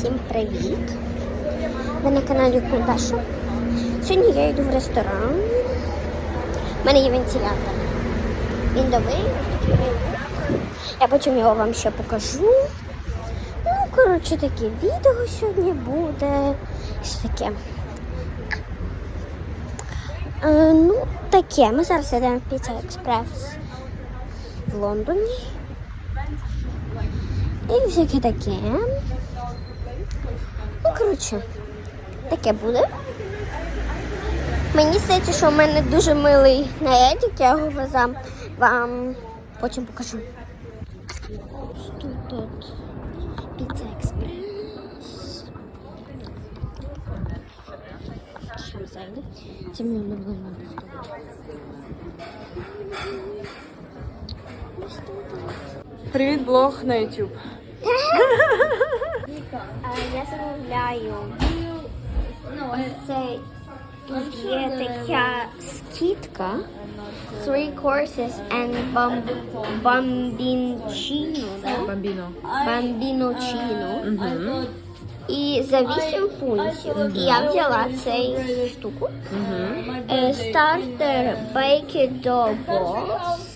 Всім привіт! Ви на каналі Кулдаша. Сьогодні я йду в ресторан. У мене є вентилятор. Він новий. Я потім його вам ще покажу. Ну, коротше, таке відео сьогодні буде. Що таке? Е, ну, таке. Ми зараз йдемо в Pizza Express в Лондоні. І всяке таке. Ну, коротше, таке буде. Мені здається, що в мене дуже милий нарядик, я його вам, вам потім покажу. Ось Тут тут Pizza Express. Що зайде? Це мені не було Привіт, блог на YouTube. Я замовляю. Це є така скидка. Three courses and bam, bambincino, да? Бамбіно. Bambinoncino. І за 8 фунтів я взяла цей штуку. Е, Стартер Baked Dough Balls.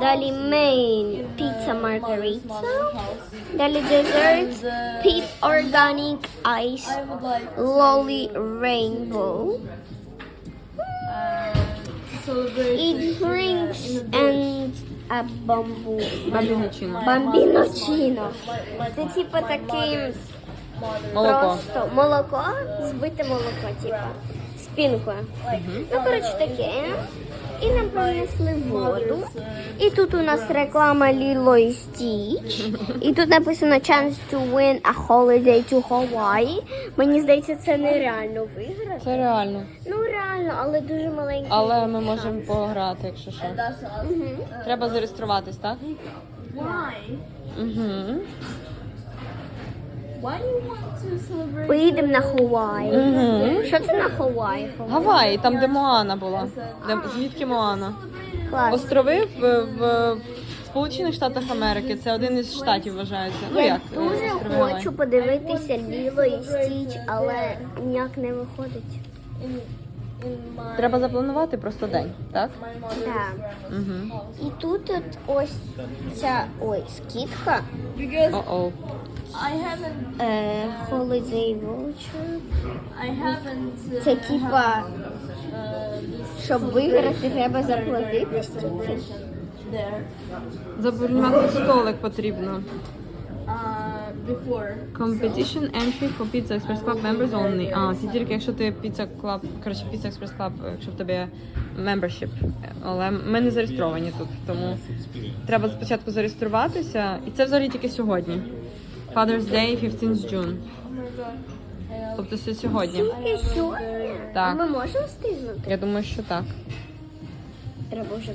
Далі main pizza margarita. Далі dessert Peep Organic Ice Lolly Rainbow. І drinks and a bamboo. Бамбіночино. Бамбіночино. Це типу такий Молоко. просто молоко, збите молоко, типу, з пінкою. Ну, коротше, таке. І нам принесли воду. І тут у нас реклама Lilo і Stitch. І тут написано Chance to win a holiday to Hawaii. Мені здається, це нереально виграти. Це реально. Ну реально, але дуже маленький. Але ми можемо пограти, якщо що. Мгм. Треба зареєструватись, так? Why? Угу. Поїдемо на Хаваї. Угу. Що це на Хаваї? Гаваї, там де Моана була. Де, звідки Моана? Клас. Острови в, в Сполучених Штатах Америки. Це один із штатів вважається. Ну як? е, дуже острови Гаваї. хочу подивитися біло і Стіч, але ніяк не виходить. Треба запланувати просто день, так? Так. Угу. І тут от ось ця ой, скидка. О-о. I haven't Е, holiday voucher. I haven't Це типа, uh, щоб виграти, треба заплатити стільки. there Забронювати столик потрібно. Before. Competition entry for Pizza Express Club members only. А, це тільки якщо ти Pizza Club, коротше, Pizza Express Club, якщо в тебе є membership. Але ми не зареєстровані тут, тому треба спочатку зареєструватися. І це взагалі тільки сьогодні. Father's Day, 15 June. Тобто це сьогодні. Тільки сьогодні? Так. Ми можемо встигнути? Я думаю, що так. Треба вже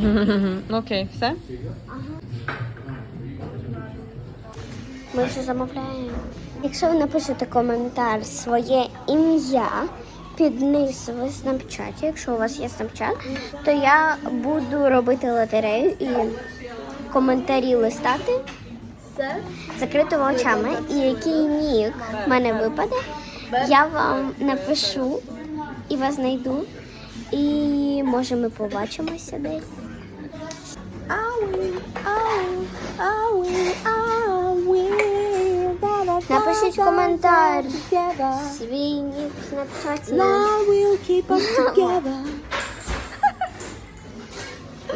зараз. Окей, все? Ми вже замовляємо. Якщо ви напишете коментар своє ім'я під низ в Snapchat, якщо у вас є Snapchat, то я буду робити лотерею і коментарі листати закритими очами. І який нік в мене випаде, я вам напишу і вас знайду. І може ми побачимося десь. Ауи, ауи, ауи, ауи. Напишіть коментар. Свій нік в Снапчаті.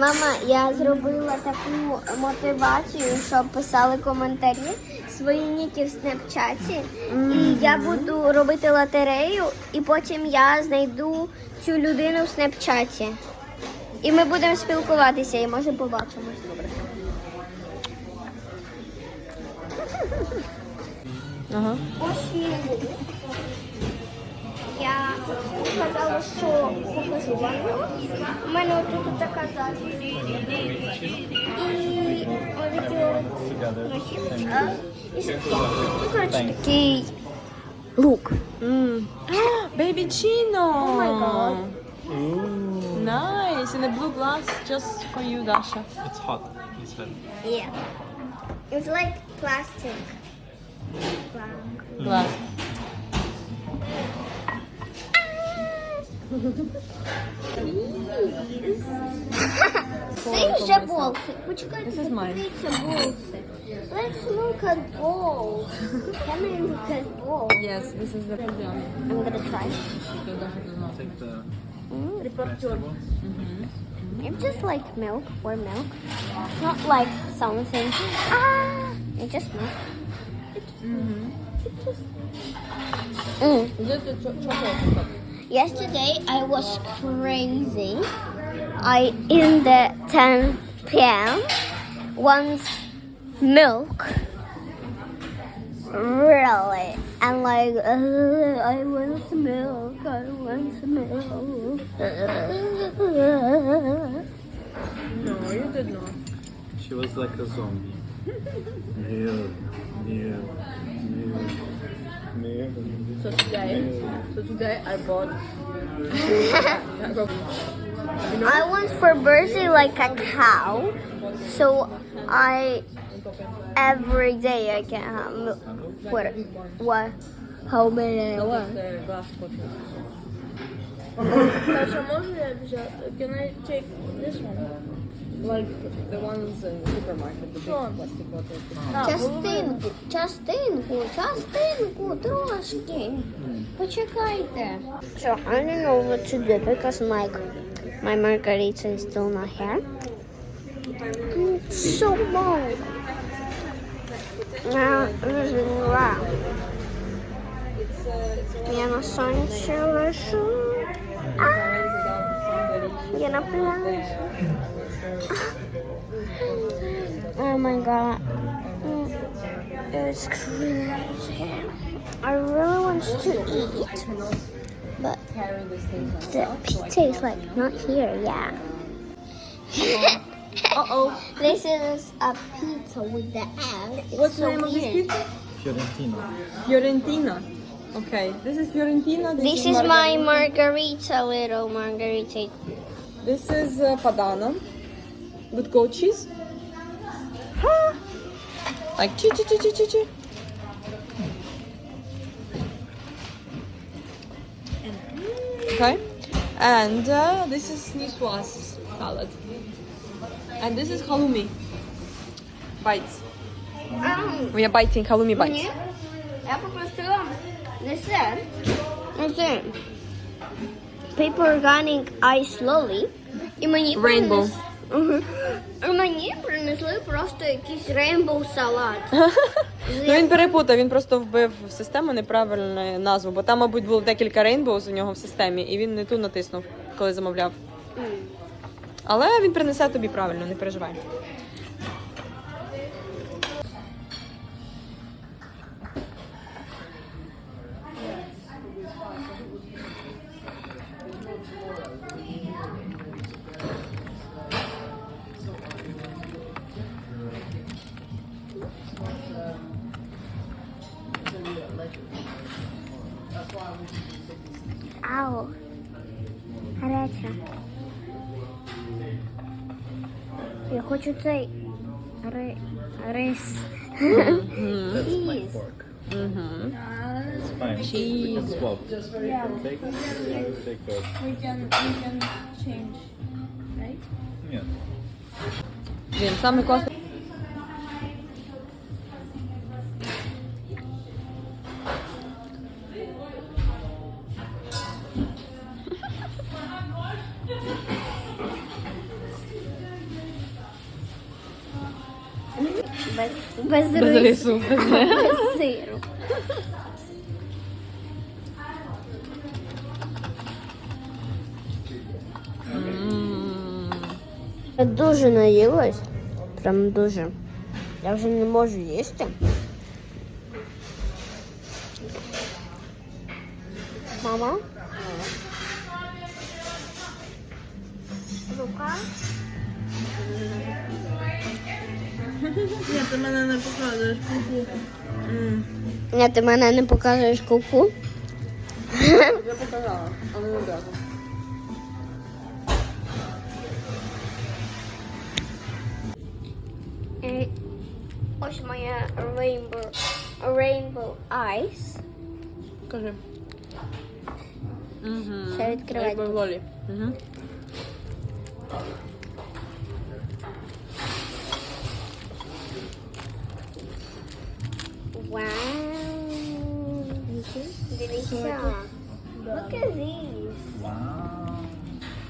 Мама, я зробила таку мотивацію, щоб писали коментарі свої ніки в Снапчаті. І я буду робити лотерею, і потім я знайду цю людину в Снапчаті. І ми будемо спілкуватися, і може побачимось. Ага. Ось мій лук. Я казала, що покажу вам його. У мене тут така задність. І отакі от носіночки. І сапки. Ну, коротше, такий лук. Mm. Baby Chino! Oh my God. Nice! In a blue glass just for you, Dasha. It's hot, he said. Yeah. It's like plastic. Клас. Це вже болси. Почекайте, This is mine. подивіться болси. Let's look at balls. Can I look at balls? Yes, this is the problem. I'm gonna try. Take the Репортер. It's just like milk or milk. Not like something. Ah! It's just milk. Mm. Is it the cho- chocolate? Yesterday I was crazy. I in the 10 p.m. once milk. Really, and like uh, I want milk. I want milk. No, you did not. She was like a zombie. Milk, so today, so today I bought. I want for birthday like a cow, so I every day I can have milk. what what how many I want. Can I take this one? Like the ones in the supermarket, the big Sure. plastic bottles. Частинку, частинку, частинку, трошки. Почекайте. So I don't know what to do because my my margarita is still not here. It's so long. Now this is wow. Я на сонці лишу. А, Я на пляжі. Oh my god. Mm, It's crazy. I really want to eat, but the pizza is like not here. Yeah. Uh oh. This is a pizza with the egg. It's What's the so name of this pizza? Fiorentina. Fiorentina. Okay, this is Fiorentina. This is my margarita, little margarita. This is uh, Padana with goat cheese. Ha! Like chi chi chi chi chi chi. Okay, and uh, this is Niswas salad, and this is halloumi bites. Um, We are biting halloumi bites. Ні. Я попросила не сир, не сир. Paper organic ice lolly. І мені Rainbow. принес- Мгм. І Мені принесли просто якийсь рейнбоу салат. Ну він перепутав, він просто вбив в систему неправильну назву, бо там, мабуть, було декілька рейнбоуз у нього в системі, і він не ту натиснув, коли замовляв. Але він принесе тобі правильно, не переживай. what you say? Re, res. Cheese. Mm-hmm. Cheese. Yeah. We can we can change, right? Yeah. Wiem, some because. Без, без, рису. Без сиру. Я дуже наїлась. Прям дуже. Я вже не можу їсти. Мама? Рука? Ні, ти мене не показуєш куку. Ні, ти мене не показуєш куку. Я показала, але не одразу. Ось моя rainbow Rainbow Ice. Кажи. Угу. Ще відкривати. В волі. Угу. sort. Look at these. Wow.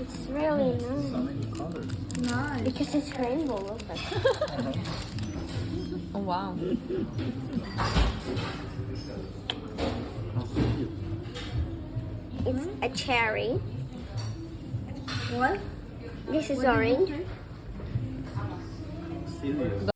It's really nice. So many colors. Nice. Because it's rainbow, look oh, wow. It's a cherry. What? This is what orange.